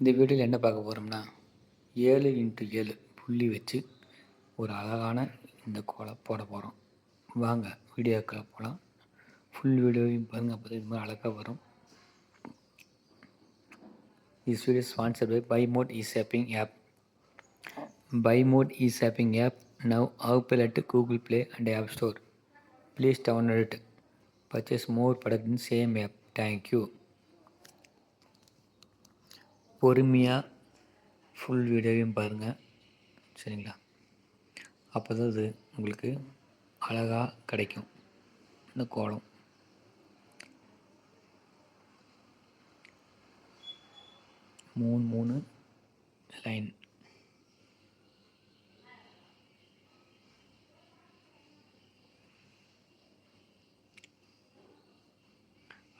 இந்த வீடியோவில் என்ன பார்க்க போகிறோம்னா ஏழு இன்ட்டு ஏழு புள்ளி வச்சு ஒரு அழகான இந்த கோலை போட போகிறோம் வாங்க வீடியோக்களை போகலாம் ஃபுல் வீடியோவையும் பாருங்க அப்போ இது மாதிரி அழகாக வரும் is video sponsor by by mode E shopping app by mode E shopping app now available at Google Play and app store please download it purchase more product same app thank you பொறுமையாக full வீடியோவையும் பாருங்கள் சரிங்களா? அப்போ தான் இது உங்களுக்கு அழகாக கிடைக்கும். இந்த கோலம். மூணு மூணு லைன்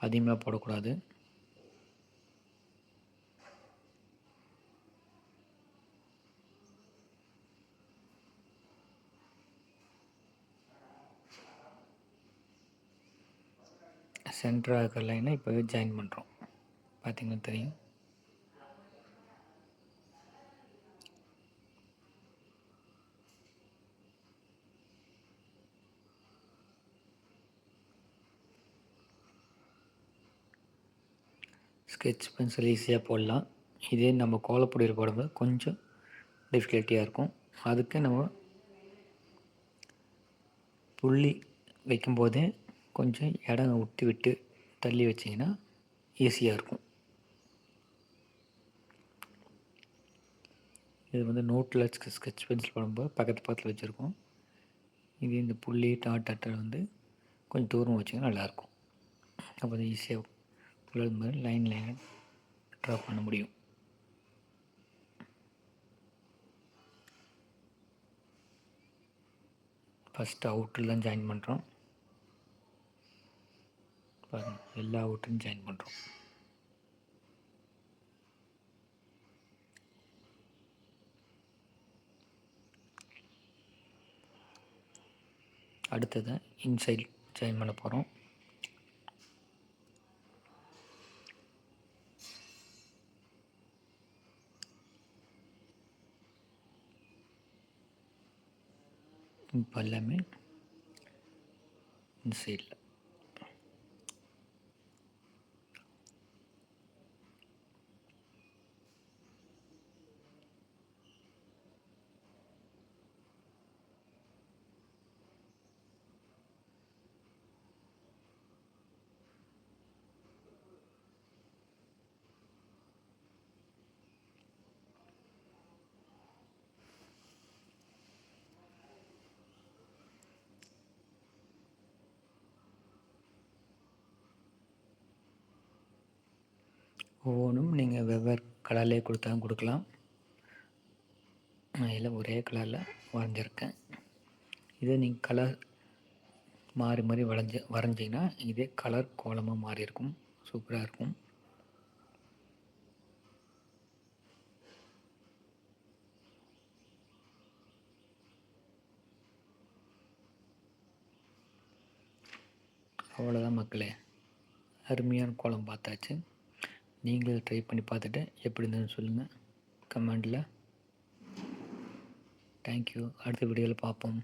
அதிகமாக போடக்கூடாது. சென்டராக இருக்கிற லைனை இப்போவே ஜாயின் பண்ணுறோம் பார்த்திங்கன்னா தெரியும்? ஸ்கெட்ச் பென்சில் ஈஸியாக போடலாம். இதே நம்ம கோலப்பொடியில் போடும்போது கொஞ்சம் டிஃபிகல்ட்டியாக இருக்கும். அதுக்கு நம்ம புள்ளி வைக்கும்போதே கொஞ்சம் இடம் விட்டு விட்டு தள்ளி வச்சிங்கன்னா ஈஸியாக இருக்கும். இது வந்து நோட்டில் ஸ்கெட்ச் பென்சில் போடும்போது பக்கத்து பக்கத்தில் வச்சுருக்கோம். இது இந்த புள்ளி டாட் அட்டை வந்து கொஞ்சம் தூரம் வச்சிங்கன்னா நல்லாயிருக்கும். அப்போ தான் ஈஸியாக உள்ளது மாதிரி லைன் லைன் ட்ரா பண்ண முடியும். ஃபஸ்ட்டு அவுட்டில் தான் ஜாயின் பண்ணுறோம் பாருங்கள் எல்லா அவுட்லையும் ஜாயின் பண்ணுறோம் அடுத்தது இன்சைட் ஜாயின் பண்ண போகிறோம் இப்போ எல்லாமே இந்த ஒவ்வொன்றும் நீங்கள் வெவ்வேறு கலர்லேயே கொடுத்தாலும் கொடுக்கலாம். நான் எல்லாம் ஒரே கலரில் வரைஞ்சிருக்கேன். இதே நீங்கள் கலர் மாறி மாறி வரைஞ்சி வரைஞ்சிங்கன்னா இதே கலர் கோலமாக மாறி இருக்கும். சூப்பராக இருக்கும். அவ்வளோதான் மக்களே. அருமையான கோலம் பார்த்தாச்சு. நீங்களும் ட்ரை பண்ணி பார்த்துட்டு எப்படி இருந்ததுன்னு சொல்லுங்கள் கமெண்டில். தேங்க்யூ அடுத்த வீடியோவில் பார்ப்போம்.